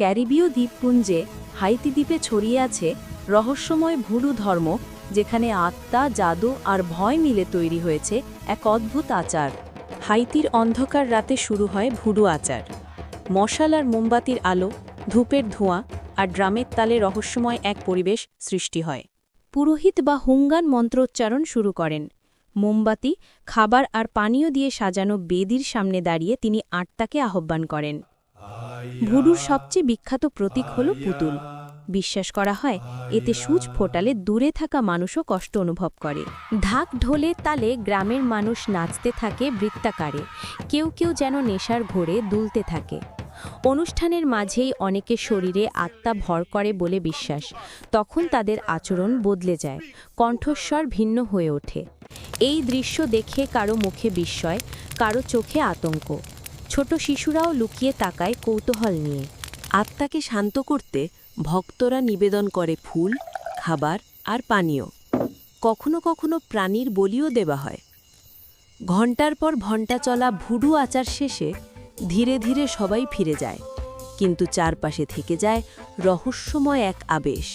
ক্যারিবীয় দ্বীপপুঞ্জে Haiti দ্বীপে ছড়িয়ে আছে রহস্যময় ভুডু ধর্ম, যেখানে আত্মা, জাদু আর ভয় মিলে তৈরি হয়েছে এক অদ্ভুত আচার। হাইতির অন্ধকার রাতে শুরু হয় ভুডু আচার। মশাল আর মোমবাতির আলো, ধূপের ধোঁয়া আর ড্রামের তালে রহস্যময় এক পরিবেশ সৃষ্টি হয়। পুরোহিত বা হুঙ্গান মন্ত্রোচ্চারণ শুরু করেন। মোমবাতি, খাবার আর পানীয় দিয়ে সাজানো বেদির সামনে দাঁড়িয়ে তিনি আত্মাকে আহ্বান করেন। ভুডুর সবচেয়ে বিখ্যাত প্রতীক হল পুতুল। বিশ্বাস করা হয়, এতে সূচ ফোটালে দূরে থাকা মানুষও কষ্ট অনুভব করে। ঢাক ঢোলে তালে গ্রামের মানুষ নাচতে থাকে বৃত্তাকারে। কেউ কেউ যেন নেশার ঘোরে দুলতে থাকে। অনুষ্ঠানের মাঝেই অনেকে শরীরে আত্মা ভর করে বলে বিশ্বাস। তখন তাদের আচরণ বদলে যায়, কণ্ঠস্বর ভিন্ন হয়ে ওঠে। এই দৃশ্য দেখে কারও মুখে বিস্ময়, কারও চোখে আতঙ্ক। ছোট শিশুরাও লুকিয়ে তাকায় কৌতূহল নিয়ে। আত্মাকে শান্ত করতে ভক্তরা নিবেদন করে ফুল, খাবার আর পানীয়। কখনো কখনো প্রাণীর বলিও দেওয়া হয়। ঘণ্টার পর ঘণ্টা চলা ভুডু আচার শেষে ধীরে ধীরে সবাই ফিরে যায়, কিন্তু চারপাশে থেকে যায় রহস্যময় এক আবেশ।